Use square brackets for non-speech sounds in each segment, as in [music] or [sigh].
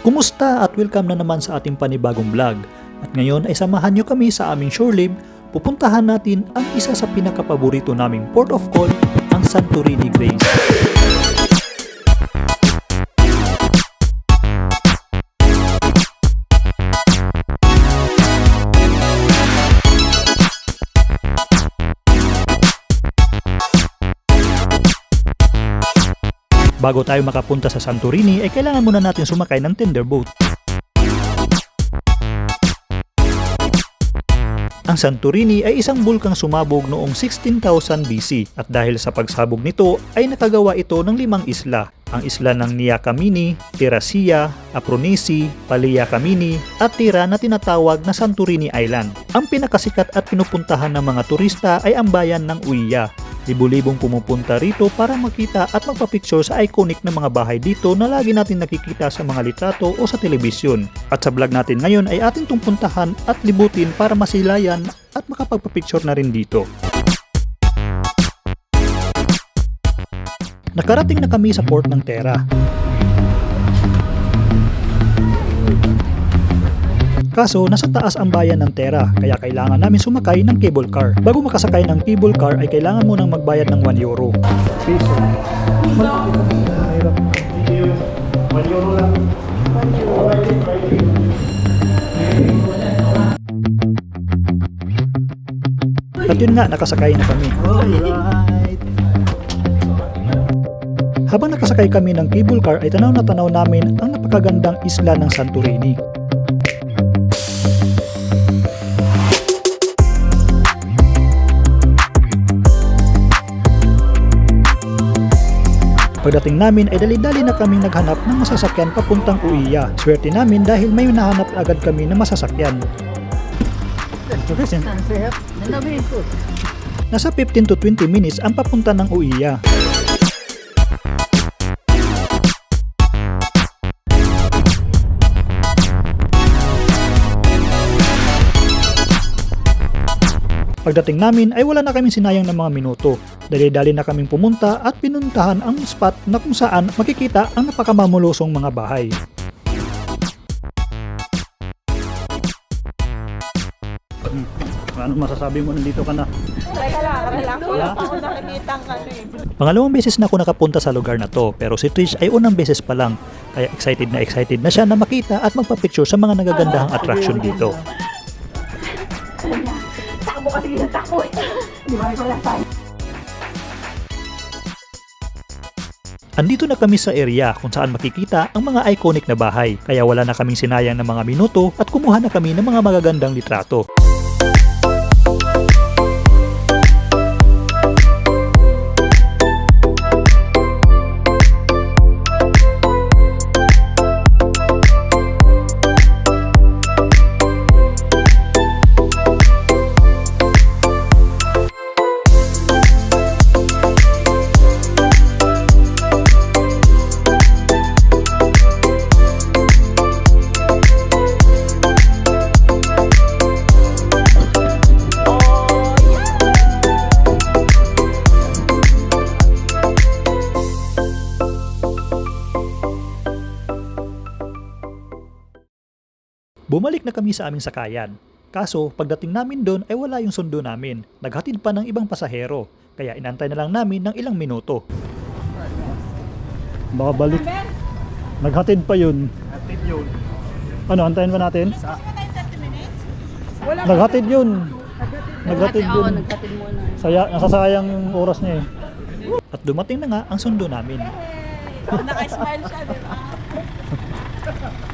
Kumusta at welcome na naman sa ating panibagong vlog. At ngayon ay samahan nyo kami sa aming shore leave. Pupuntahan natin ang isa sa pinakapaborito naming port of call, ang Santorini Grace. Bago tayo makapunta sa Santorini ay kailangan muna natin sumakay ng tender boat. Ang Santorini ay isang bulkang sumabog noong 16,000 BC at dahil sa pagsabog nito ay nakagawa ito ng limang isla. Ang isla ng Niakamini, Tirasia, Apronisi, Paliakamini at tira na tinatawag na Santorini Island. Ang pinakasikat at pinupuntahan ng mga turista ay ang bayan ng Uiya. Libu-libong pumupunta rito para makita at magpapicture sa iconic na mga bahay dito na lagi natin nakikita sa mga litrato o sa telebisyon. At sa vlog natin ngayon ay ating tumpuntahan at libutin para masilayan at makapagpapicture na rin dito. Nakarating na kami sa port ng Tera. Kaso, nasa taas ang bayan ng Tera, kaya kailangan namin sumakay ng cable car. Bago makasakay ng cable car ay kailangan munang magbayad ng 1 euro. Peso. Mahirap. 1 euro lang. At yun nga, nakasakay na kami. Habang nakasakay kami ng cable car ay tanaw na tanaw namin ang napakagandang isla ng Santorini. Pagdating namin ay dali-dali na kaming naghanap ng masasakyan papuntang Uiya. Swerte namin dahil may nahanap agad kami na masasakyan. Nasa 15 to 20 minutes ang papunta ng Uiya. Pagdating namin ay wala na kaming sinayang ng mga minuto. Dali-dali na kaming pumunta at pinuntahan ang spot na kung saan makikita ang napakamamulusong mga bahay. Ano masasabi mo nandito ka na? Teka lang, relax. Wala pa ako nakikita ano eh. Pangalawang beses na ako nakapunta sa lugar na to pero si Trish ay unang beses pa lang kaya excited na excited na siya na makita at magpa-picture sa mga nagagandahang attraction dito. Yung takbo eh. Di ba wala tayo? Andito na kami sa area kung saan makikita ang mga iconic na bahay kaya wala na kaming sinayang ng mga minuto at kumuha na kami ng mga magagandang litrato. Bumalik na kami sa aming sakayan. Kaso, pagdating namin doon ay wala yung sundo namin. Naghatid pa ng ibang pasahero. Kaya inantay na lang namin ng ilang minuto. Baka balik. Naghatid pa yun. Hatid yun. Ano, antayin ba natin? Wala Naghatid yun. Naghatid yun. nagkatid muna. Saya, nasasayang yung oras niya eh. At dumating na nga ang sundo namin. Naka-smile siya, di ba? [laughs]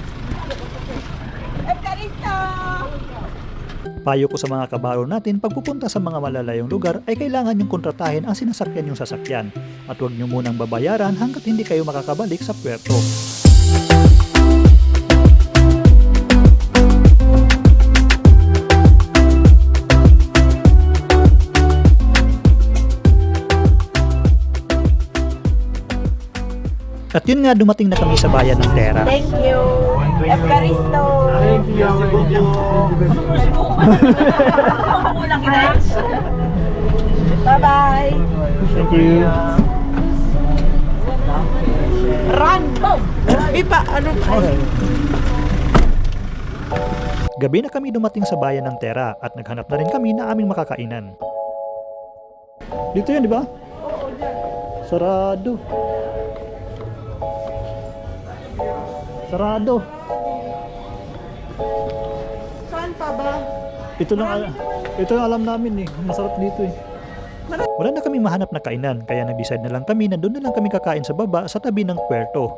Payo ko sa mga kabaro natin pagpupunta sa mga malalayong lugar ay kailangan yung kontratahin ang sinasakyan yung sasakyan at huwag nyo munang babayaran hanggat hindi kayo makakabalik sa puerto. At yun nga dumating na kami sa bayan ng Tera. Thank you! Efkaristo! Thank you. Thank you. Kulang kita. Bye-bye! Thank you. Run! Boom! Ipa, ano pa? Gabi na kami dumating sa bayan ng Tera at naghanap na rin kami na aming makakainan. Dito yan, di ba? Oo, dyan. Sarado. Sarado. Saan pa ba? Ito lang al- ito lang alam namin eh. Masarap dito eh. Wala na kami mahanap na kainan kaya nag-decide na lang kami na doon na lang kami kakain sa baba sa tabi ng puerto.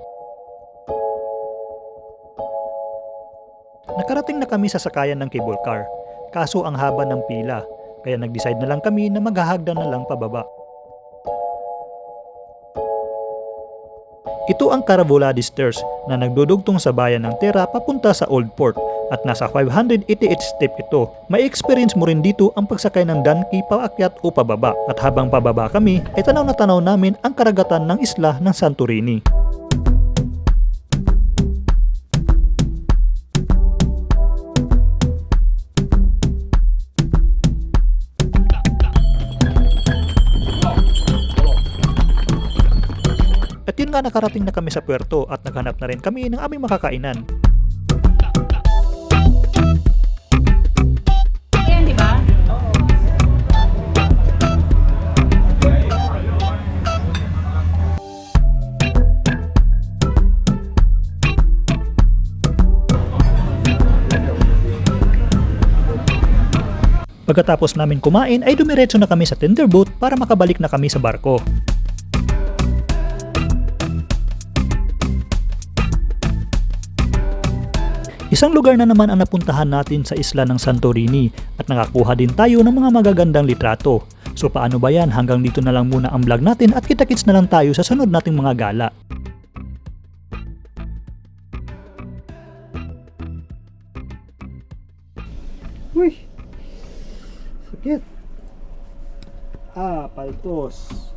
Nakarating na kami sa sakayan ng cable car. Kaso ang haba ng pila kaya nag-decide na lang kami na maghahagdan na lang pababa. Ito ang Caravoladi Stairs na nagdudugtong sa bayan ng Tera papunta sa Old Port at nasa 588 step ito. May experience mo rin dito ang pagsakay ng donkey paakyat o pababa at habang pababa kami ay tanaw na tanaw namin ang karagatan ng isla ng Santorini. At yun nga nakarating na kami sa puerto at naghanap na rin kami ng aming makakainan. Pagkatapos namin kumain ay dumiretso na kami sa tender boat para makabalik na kami sa barko. Isang lugar na naman ang napuntahan natin sa isla ng Santorini at nakakuha din tayo ng mga magagandang litrato. So paano ba yan? Hanggang dito na lang muna ang vlog natin at kita-kits na lang tayo sa sunod nating mga gala. Uy! Sakit! Ah, paltos.